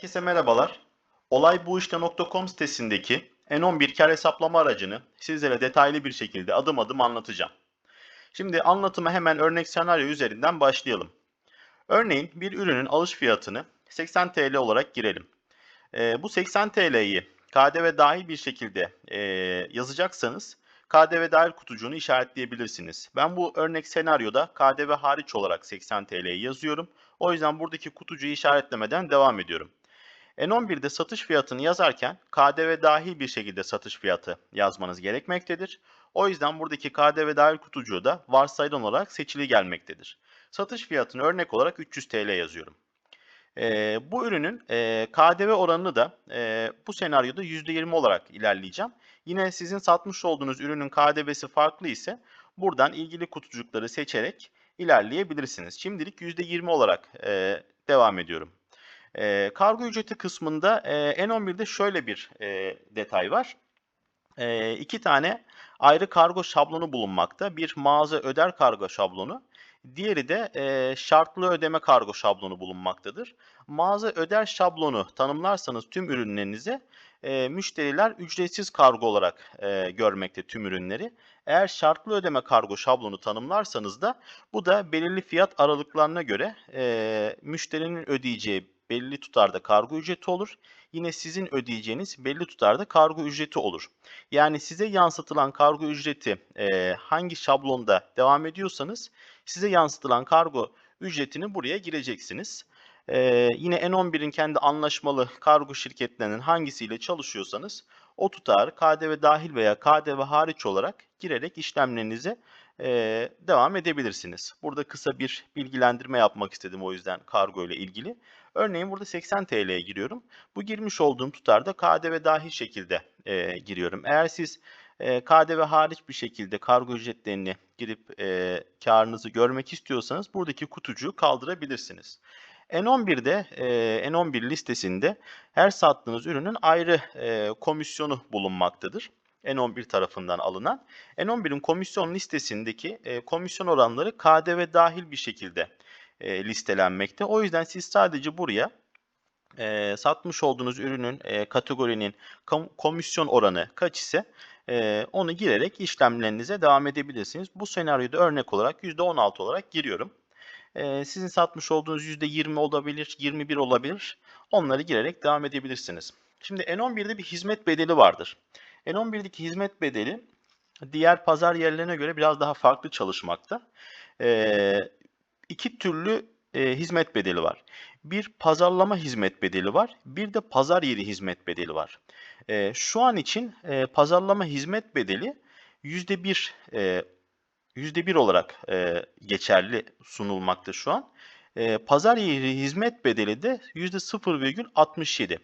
Herkese merhabalar. Olaybuişte.com sitesindeki N11 kar hesaplama aracını sizlere detaylı bir şekilde adım adım anlatacağım. Şimdi anlatıma hemen örnek senaryo üzerinden başlayalım. Örneğin bir ürünün alış fiyatını 80 TL olarak girelim. Ee, bu 80 TL'yi KDV dahil bir şekilde e, yazacaksanız KDV dahil kutucuğunu işaretleyebilirsiniz. Ben bu örnek senaryoda KDV hariç olarak 80 TL'yi yazıyorum. O yüzden buradaki kutucuğu işaretlemeden devam ediyorum. N11'de satış fiyatını yazarken KDV dahil bir şekilde satış fiyatı yazmanız gerekmektedir. O yüzden buradaki KDV dahil kutucuğu da varsayılan olarak seçili gelmektedir. Satış fiyatını örnek olarak 300 TL yazıyorum. Ee, bu ürünün e, KDV oranını da e, bu senaryoda %20 olarak ilerleyeceğim. Yine sizin satmış olduğunuz ürünün KDV'si farklı ise buradan ilgili kutucukları seçerek ilerleyebilirsiniz. Şimdilik %20 olarak e, devam ediyorum. E, kargo ücreti kısmında e, N11'de şöyle bir e, detay var. E, iki tane ayrı kargo şablonu bulunmakta. Bir mağaza öder kargo şablonu. Diğeri de e, şartlı ödeme kargo şablonu bulunmaktadır. Mağaza öder şablonu tanımlarsanız tüm ürünlerinize e, müşteriler ücretsiz kargo olarak e, görmekte tüm ürünleri. Eğer şartlı ödeme kargo şablonu tanımlarsanız da bu da belirli fiyat aralıklarına göre e, müşterinin ödeyeceği belli tutarda kargo ücreti olur. Yine sizin ödeyeceğiniz belli tutarda kargo ücreti olur. Yani size yansıtılan kargo ücreti e, hangi şablonda devam ediyorsanız size yansıtılan kargo ücretini buraya gireceksiniz. Ee, yine N11'in kendi anlaşmalı kargo şirketlerinin hangisiyle çalışıyorsanız o tutar KDV dahil veya KDV hariç olarak girerek işlemlerinize e, devam edebilirsiniz. Burada kısa bir bilgilendirme yapmak istedim o yüzden kargo ile ilgili. Örneğin burada 80 TL'ye giriyorum. Bu girmiş olduğum tutarda KDV dahil şekilde e, giriyorum. Eğer siz e, KDV hariç bir şekilde kargo ücretlerini girip e, karınızı görmek istiyorsanız buradaki kutucuğu kaldırabilirsiniz. N11'de e, N11 listesinde her sattığınız ürünün ayrı e, komisyonu bulunmaktadır. N11 tarafından alınan. N11'in komisyon listesindeki e, komisyon oranları KDV dahil bir şekilde e, listelenmekte. O yüzden siz sadece buraya e, satmış olduğunuz ürünün e, kategorinin kom komisyon oranı kaç ise onu girerek işlemlerinize devam edebilirsiniz. Bu senaryoda örnek olarak %16 olarak giriyorum. Sizin satmış olduğunuz %20 olabilir, 21 olabilir. Onları girerek devam edebilirsiniz. Şimdi N11'de bir hizmet bedeli vardır. N11'deki hizmet bedeli diğer pazar yerlerine göre biraz daha farklı çalışmakta. E, iki türlü e, hizmet bedeli var. Bir pazarlama hizmet bedeli var. Bir de pazar yeri hizmet bedeli var. E, şu an için e, pazarlama hizmet bedeli %1 e, %1 olarak e, geçerli sunulmakta şu an. E, pazar yeri hizmet bedeli de %0,67.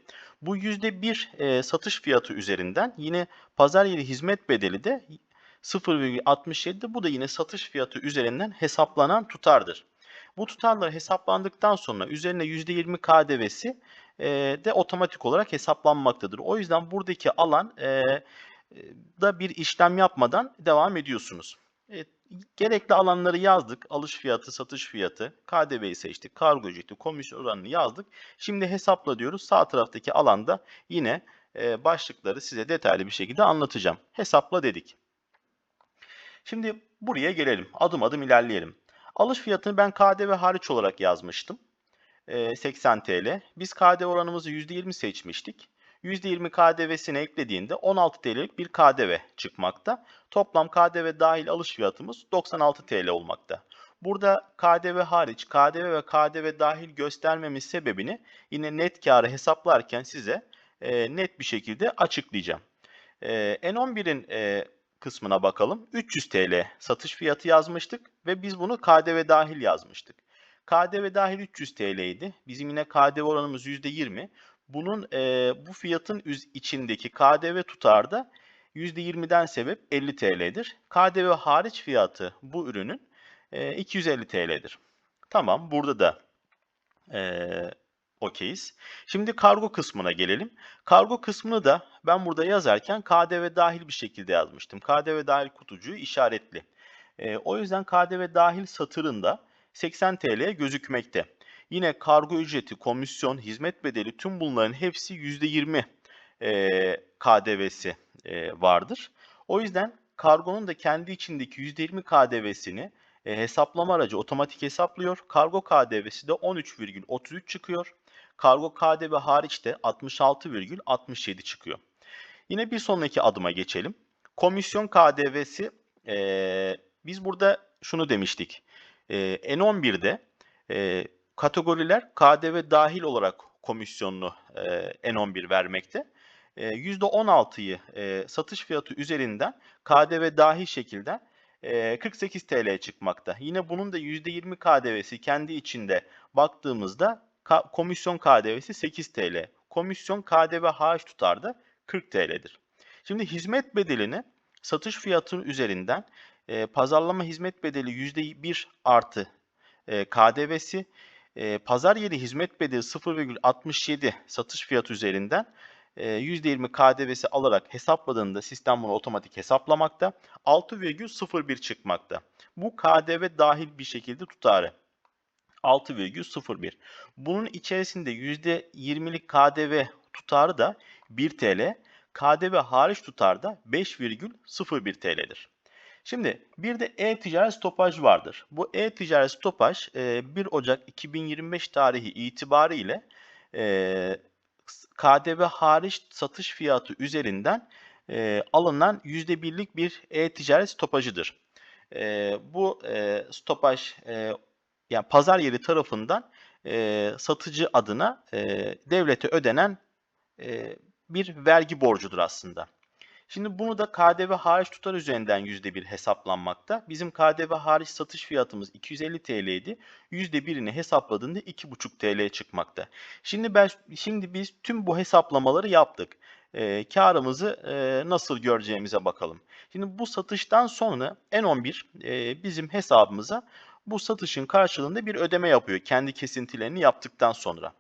Bu %1 e, satış fiyatı üzerinden yine pazar yeri hizmet bedeli de 0,67 bu da yine satış fiyatı üzerinden hesaplanan tutardır. Bu tutarlar hesaplandıktan sonra üzerine %20 KDV'si e, de otomatik olarak hesaplanmaktadır. O yüzden buradaki alan e, da bir işlem yapmadan devam ediyorsunuz. E, gerekli alanları yazdık. Alış fiyatı, satış fiyatı, KDV'yi seçtik, kargo ücreti, komisyon oranını yazdık. Şimdi hesapla diyoruz. Sağ taraftaki alanda yine e, başlıkları size detaylı bir şekilde anlatacağım. Hesapla dedik. Şimdi buraya gelelim. Adım adım ilerleyelim. Alış fiyatını ben KDV hariç olarak yazmıştım. E, 80 TL. Biz KDV oranımızı %20 seçmiştik. %20 KDV'sini eklediğinde 16 TL'lik bir KDV çıkmakta. Toplam KDV dahil alış fiyatımız 96 TL olmakta. Burada KDV hariç KDV ve KDV dahil göstermemiz sebebini yine net karı hesaplarken size e, net bir şekilde açıklayacağım. E, N11'in e, kısmına bakalım. 300 TL satış fiyatı yazmıştık ve biz bunu KDV dahil yazmıştık. KDV dahil 300 TL idi. Bizim yine KDV oranımız %20. Bunun e, bu fiyatın içindeki KDV tutarda %20'den sebep 50 TL'dir. KDV hariç fiyatı bu ürünün e, 250 TL'dir. Tamam burada da e, okeyiz. Şimdi kargo kısmına gelelim. Kargo kısmını da ben burada yazarken KDV dahil bir şekilde yazmıştım. KDV dahil kutucuğu işaretli. E, o yüzden KDV dahil satırında 80 TL'ye gözükmekte. Yine kargo ücreti, komisyon, hizmet bedeli tüm bunların hepsi %20 e, KDV'si e, vardır. O yüzden kargonun da kendi içindeki %20 KDV'sini e, hesaplama aracı otomatik hesaplıyor. Kargo KDV'si de 13,33 çıkıyor. Kargo KDV hariç de 66,67 çıkıyor. Yine bir sonraki adıma geçelim. Komisyon KDV'si e, biz burada şunu demiştik. E, N11'de e, kategoriler KDV dahil olarak komisyonlu e, N11 vermekte. E, %16'yı e, satış fiyatı üzerinden KDV dahil şekilde e, 48 TL çıkmakta. Yine bunun da %20 KDV'si kendi içinde baktığımızda ka- komisyon KDV'si 8 TL. Komisyon KDV hariç tutarda 40 TL'dir. Şimdi hizmet bedelini satış fiyatının üzerinden e, pazarlama hizmet bedeli %1 artı e, KDV'si, e, pazar yeri hizmet bedeli 0,67 satış fiyatı üzerinden e, %20 KDV'si alarak hesapladığında sistem bunu otomatik hesaplamakta. 6,01 çıkmakta. Bu KDV dahil bir şekilde tutarı. 6,01. Bunun içerisinde %20'lik KDV tutarı da 1 TL. KDV hariç tutar da 5,01 TL'dir. Şimdi bir de e-ticaret stopaj vardır. Bu e-ticaret stopaj e, 1 Ocak 2025 tarihi itibariyle e, KDV hariç satış fiyatı üzerinden e, alınan %1'lik bir e-ticaret stopajıdır. E, bu e, stopaj e, yani pazar yeri tarafından e, satıcı adına e, devlete ödenen e, bir vergi borcudur aslında. Şimdi bunu da KDV hariç tutar üzerinden %1 hesaplanmakta. Bizim KDV hariç satış fiyatımız 250 TL idi. %1'ini hesapladığında 2,5 TL çıkmakta. Şimdi ben şimdi biz tüm bu hesaplamaları yaptık. E, karımızı e, nasıl göreceğimize bakalım. Şimdi bu satıştan sonra N11 e, bizim hesabımıza bu satışın karşılığında bir ödeme yapıyor kendi kesintilerini yaptıktan sonra.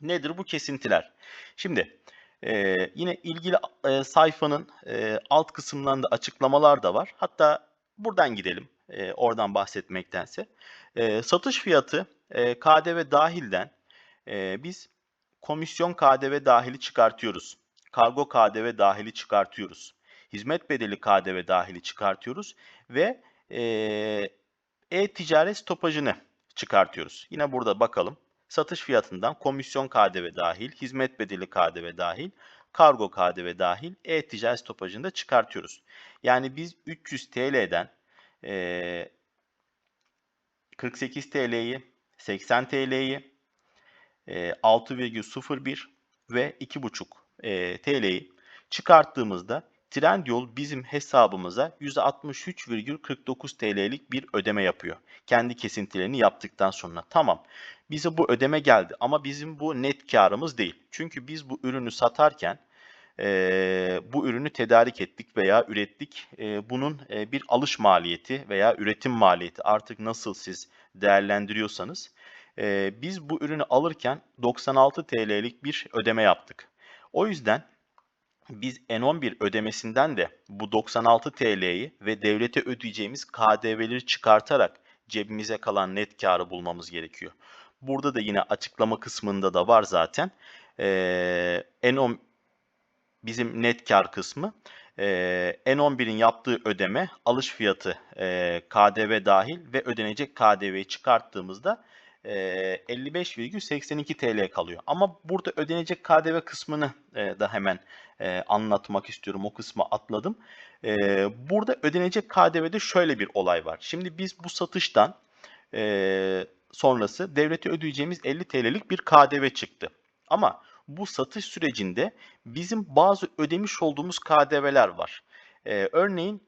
Nedir bu kesintiler? Şimdi ee, yine ilgili e, sayfanın e, alt kısımlarında açıklamalar da var. Hatta buradan gidelim, e, oradan bahsetmektense. E, satış fiyatı e, KDV dahilden e, biz komisyon KDV dahili çıkartıyoruz. Kargo KDV dahili çıkartıyoruz. Hizmet bedeli KDV dahili çıkartıyoruz ve e-ticaret stopajını çıkartıyoruz. Yine burada bakalım satış fiyatından komisyon KDV dahil, hizmet bedeli KDV dahil, kargo KDV dahil e-ticaret stopajını da çıkartıyoruz. Yani biz 300 TL'den e, 48 TL'yi, 80 TL'yi, e, 6,01 ve 2,5 e, TL'yi çıkarttığımızda Trendyol bizim hesabımıza %63,49 TL'lik bir ödeme yapıyor. Kendi kesintilerini yaptıktan sonra. Tamam. Bize bu ödeme geldi ama bizim bu net karımız değil. Çünkü biz bu ürünü satarken e, bu ürünü tedarik ettik veya ürettik. E, bunun e, bir alış maliyeti veya üretim maliyeti artık nasıl siz değerlendiriyorsanız e, biz bu ürünü alırken 96 TL'lik bir ödeme yaptık. O yüzden biz N11 ödemesinden de bu 96 TL'yi ve devlete ödeyeceğimiz KDV'leri çıkartarak cebimize kalan net karı bulmamız gerekiyor. Burada da yine açıklama kısmında da var zaten. Ee, N10 bizim net kar kısmı. Ee, N11'in yaptığı ödeme alış fiyatı e, KDV dahil ve ödenecek KDV'yi çıkarttığımızda 55,82 TL kalıyor. Ama burada ödenecek KDV kısmını da hemen anlatmak istiyorum. O kısmı atladım. Burada ödenecek KDV'de şöyle bir olay var. Şimdi biz bu satıştan sonrası devlete ödeyeceğimiz 50 TL'lik bir KDV çıktı. Ama bu satış sürecinde bizim bazı ödemiş olduğumuz KDV'ler var. Örneğin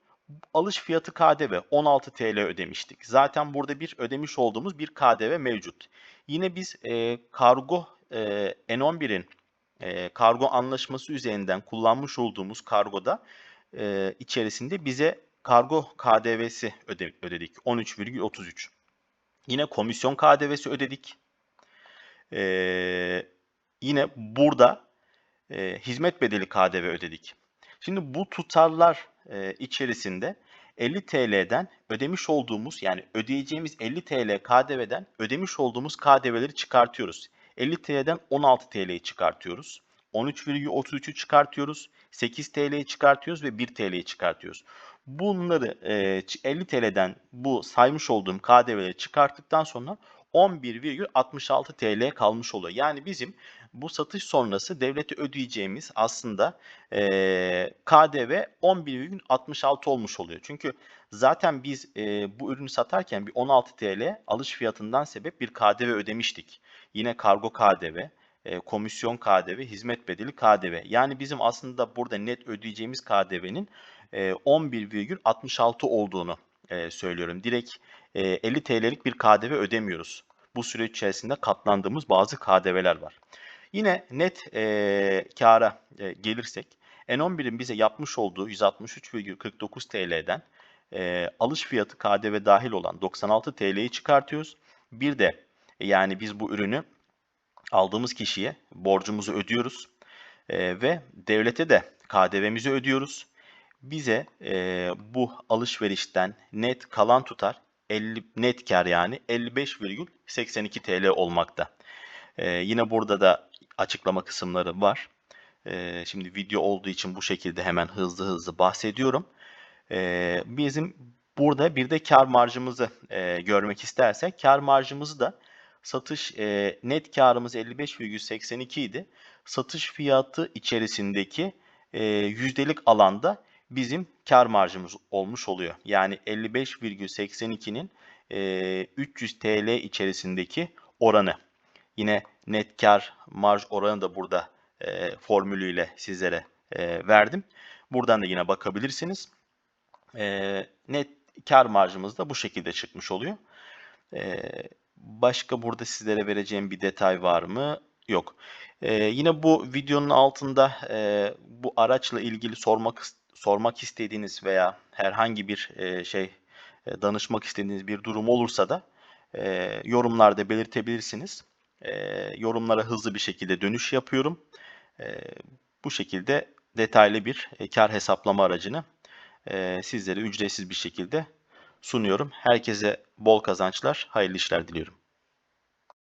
alış fiyatı KDV 16 TL ödemiştik. Zaten burada bir ödemiş olduğumuz bir KDV mevcut. Yine biz e, kargo e, N11'in e, kargo anlaşması üzerinden kullanmış olduğumuz kargoda e, içerisinde bize kargo KDV'si öde, ödedik. 13,33. Yine komisyon KDV'si ödedik. E, yine burada e, hizmet bedeli KDV ödedik. Şimdi bu tutarlar e, içerisinde 50 TL'den ödemiş olduğumuz yani ödeyeceğimiz 50 TL KDV'den ödemiş olduğumuz KDV'leri çıkartıyoruz. 50 TL'den 16 TL'yi çıkartıyoruz. 13,33'ü çıkartıyoruz. 8 TL'yi çıkartıyoruz ve 1 TL'yi çıkartıyoruz. Bunları e, 50 TL'den bu saymış olduğum KDV'leri çıkarttıktan sonra 11,66 TL kalmış oluyor. Yani bizim bu satış sonrası devlete ödeyeceğimiz aslında e, KDV 11,66 olmuş oluyor. Çünkü zaten biz e, bu ürünü satarken bir 16 TL alış fiyatından sebep bir KDV ödemiştik. Yine kargo KDV, e, komisyon KDV, hizmet bedeli KDV. Yani bizim aslında burada net ödeyeceğimiz KDV'nin e, 11,66 olduğunu e, söylüyorum. Direkt e, 50 TL'lik bir KDV ödemiyoruz. Bu süre içerisinde katlandığımız bazı KDV'ler var. Yine net e, kâra e, gelirsek N11'in bize yapmış olduğu 163,49 TL'den e, alış fiyatı KDV dahil olan 96 TL'yi çıkartıyoruz. Bir de yani biz bu ürünü aldığımız kişiye borcumuzu ödüyoruz e, ve devlete de KDV'mizi ödüyoruz. Bize e, bu alışverişten net kalan tutar 50 net kar yani 55,82 TL olmakta. E, yine burada da açıklama kısımları var. Şimdi video olduğu için bu şekilde hemen hızlı hızlı bahsediyorum. Bizim burada bir de kar marjımızı görmek istersek kar marjımızı da satış net karımız 55,82 idi. Satış fiyatı içerisindeki yüzdelik alanda bizim kar marjımız olmuş oluyor. Yani 55,82'nin e, 300 TL içerisindeki oranı. Yine net kar marj oranı da burada e, formülüyle sizlere e, verdim. Buradan da yine bakabilirsiniz. E, net kar marjımız da bu şekilde çıkmış oluyor. E, başka burada sizlere vereceğim bir detay var mı? Yok. E, yine bu videonun altında e, bu araçla ilgili sormak sormak istediğiniz veya herhangi bir e, şey e, danışmak istediğiniz bir durum olursa da e, yorumlarda belirtebilirsiniz. E, yorumlara hızlı bir şekilde dönüş yapıyorum. E, bu şekilde detaylı bir e, kar hesaplama aracını e, sizlere ücretsiz bir şekilde sunuyorum. Herkese bol kazançlar, hayırlı işler diliyorum.